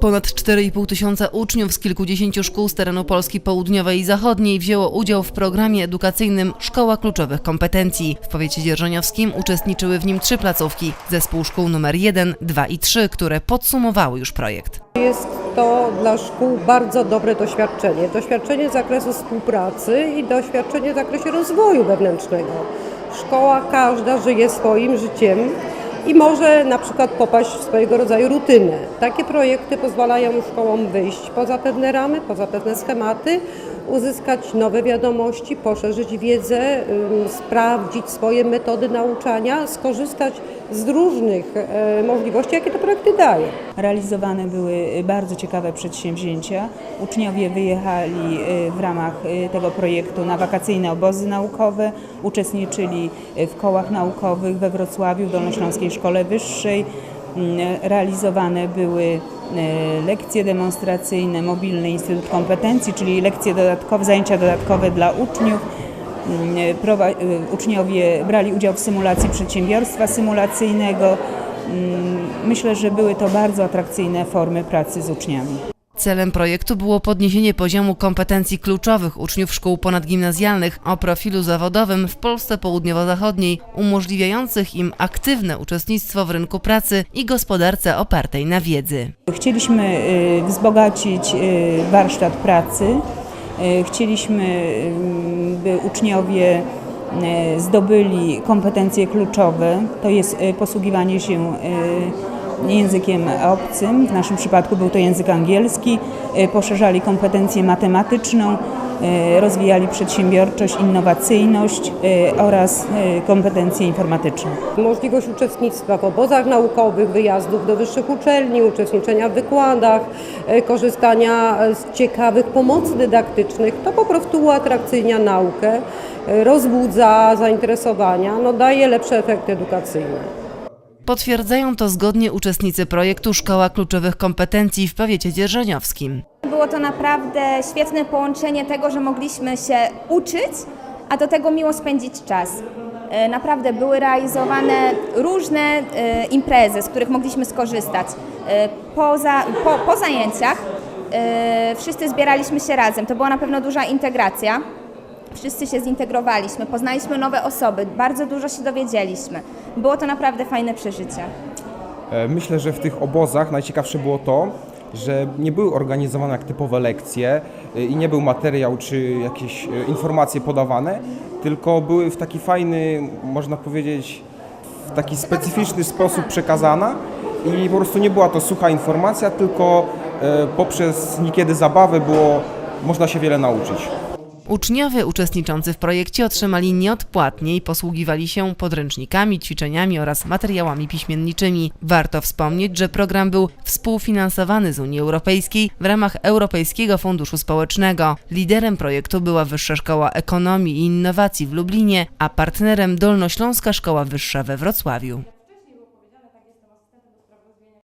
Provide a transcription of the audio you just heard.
Ponad 4,5 tysiąca uczniów z kilkudziesięciu szkół z terenu Polski Południowej i Zachodniej wzięło udział w programie edukacyjnym Szkoła Kluczowych Kompetencji. W powiecie dzierżoniowskim uczestniczyły w nim trzy placówki, zespół szkół numer 1, 2 i 3, które podsumowały już projekt. Jest to dla szkół bardzo dobre doświadczenie. Doświadczenie z zakresu współpracy i doświadczenie w zakresie rozwoju wewnętrznego. Szkoła każda żyje swoim życiem i może na przykład popaść w swojego rodzaju rutynę. Takie projekty pozwalają szkołom wyjść poza pewne ramy, poza pewne schematy, uzyskać nowe wiadomości, poszerzyć wiedzę, sprawdzić swoje metody nauczania, skorzystać z różnych e, możliwości, jakie te projekty dają. Realizowane były bardzo ciekawe przedsięwzięcia. Uczniowie wyjechali y, w ramach y, tego projektu na wakacyjne obozy naukowe, uczestniczyli y, w kołach naukowych we Wrocławiu, w Dolnośląskiej Szkole Wyższej. Realizowane były y, lekcje demonstracyjne, mobilny Instytut Kompetencji, czyli lekcje dodatkowe, zajęcia dodatkowe dla uczniów. Prowa- y, Uczniowie brali udział w symulacji przedsiębiorstwa symulacyjnego. Myślę, że były to bardzo atrakcyjne formy pracy z uczniami. Celem projektu było podniesienie poziomu kompetencji kluczowych uczniów szkół ponadgimnazjalnych o profilu zawodowym w Polsce Południowo-Zachodniej, umożliwiających im aktywne uczestnictwo w rynku pracy i gospodarce opartej na wiedzy. Chcieliśmy y, wzbogacić y, warsztat pracy. Y, Chcieliśmy, by uczniowie zdobyli kompetencje kluczowe, to jest posługiwanie się językiem obcym, w naszym przypadku był to język angielski, y, poszerzali kompetencję matematyczną, y, rozwijali przedsiębiorczość, innowacyjność y, oraz kompetencje informatyczne. Możliwość uczestnictwa w obozach naukowych, wyjazdów do wyższych uczelni, uczestniczenia w wykładach, e, korzystania z ciekawych pomocy dydaktycznych, to po prostu uatrakcyjnia naukę, e, rozbudza zainteresowania, no daje lepsze efekty edukacyjne. Potwierdzają to zgodnie uczestnicy projektu Szkoła Kluczowych Kompetencji w powiecie dzierżoniowskim. Było to naprawdę świetne połączenie tego, że mogliśmy się uczyć, a do tego miło spędzić czas. E, Naprawdę były realizowane różne e, imprezy, z których mogliśmy skorzystać. E, Po, za, po, po zajęciach wszyscy zbieraliśmy się razem. To była na pewno duża integracja. Wszyscy się zintegrowaliśmy, poznaliśmy nowe osoby, bardzo dużo się dowiedzieliśmy. Było to naprawdę fajne przeżycie. E, Myślę, że w tych obozach najciekawsze było to, że nie były organizowane jak typowe lekcje e, i nie był materiał czy jakieś e, informacje podawane, tylko były w taki fajny, można powiedzieć, w taki specyficzny sposób przekazana i po prostu nie była to sucha informacja, tylko poprzez niekiedy zabawę było, można się wiele nauczyć. Uczniowie uczestniczący w projekcie otrzymali nieodpłatnie i posługiwali się podręcznikami, ćwiczeniami oraz materiałami piśmienniczymi. Warto wspomnieć, że program był współfinansowany z Unii Europejskiej w ramach Europejskiego Funduszu Społecznego. Liderem projektu była Wyższa Szkoła Ekonomii i Innowacji w Lublinie, a partnerem Dolnośląska Szkoła Wyższa we Wrocławiu.